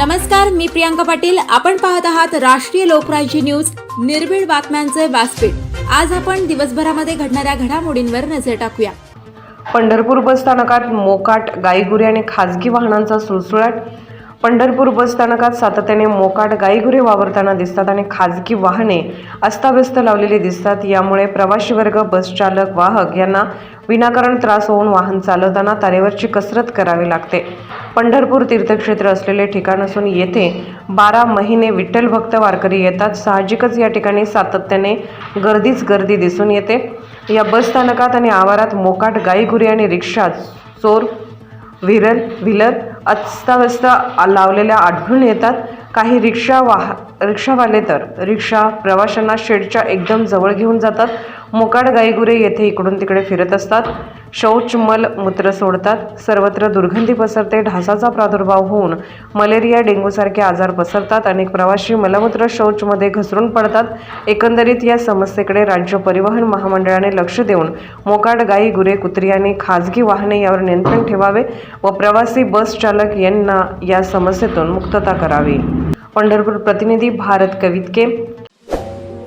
नमस्कार मी प्रियांका पाटील. आपण पाहत आहात राष्ट्रीय लोकराज्य न्यूज. निर्भीड बातम्यांचे व्यासपीठ. आज आपण दिवसभरामध्ये घडणाऱ्या घडामोडींवर नजर टाकूया. पंढरपूर बस स्थानकात मोकाट गाईगुरी आणि खाजगी वाहनांचा सुळसुळाट. पंढरपूर बसस्थानकात सातत्याने मोकाट गाईगुरे वावरताना दिसतात आणि खाजगी वाहने अस्ताव्यस्त लावलेली दिसतात. यामुळे प्रवाशी वर्ग बसचालक वाहक यांना विनाकारण त्रास होऊन वाहन चालवताना तारेवरची कसरत करावी लागते. पंढरपूर तीर्थक्षेत्र असलेले ठिकाण असून येथे बारा महिने विठ्ठल भक्त वारकरी येतात. साहजिकच या ठिकाणी सातत्याने गर्दीच गर्दी दिसून येते. या बस स्थानकात आणि आवारात मोकाट गाईगुरी आणि रिक्षा चोर व्हिरल व्हिलर अस्ताव्यस्त लावलेल्या आढळून येतात. काही रिक्षा वाह रिक्षावाले तर रिक्षा प्रवाशांना शेडच्या एकदम जवळ घेऊन जातात. मोकाट गाईगुरे येथे इकडून तिकडे फिरत असतात. शौच मल मूत्र सोडतात. सर्वत्र दुर्गंधी पसरते. ढासाचा प्रादुर्भाव होऊन मलेरिया डेंग्यूसारखे आजार पसरतात. अनेक प्रवासी मलमूत्र शौचमध्ये घसरून पडतात. एकंदरीत या समस्येकडे राज्य परिवहन महामंडळाने लक्ष देऊन मोकाड गाई गुरे कुत्री आणि खाजगी वाहने यावर नियंत्रण ठेवावे व प्रवासी बस चालक यांना या समस्येतून मुक्तता करावी. पंढरपूर प्रतिनिधी भारत कवितके.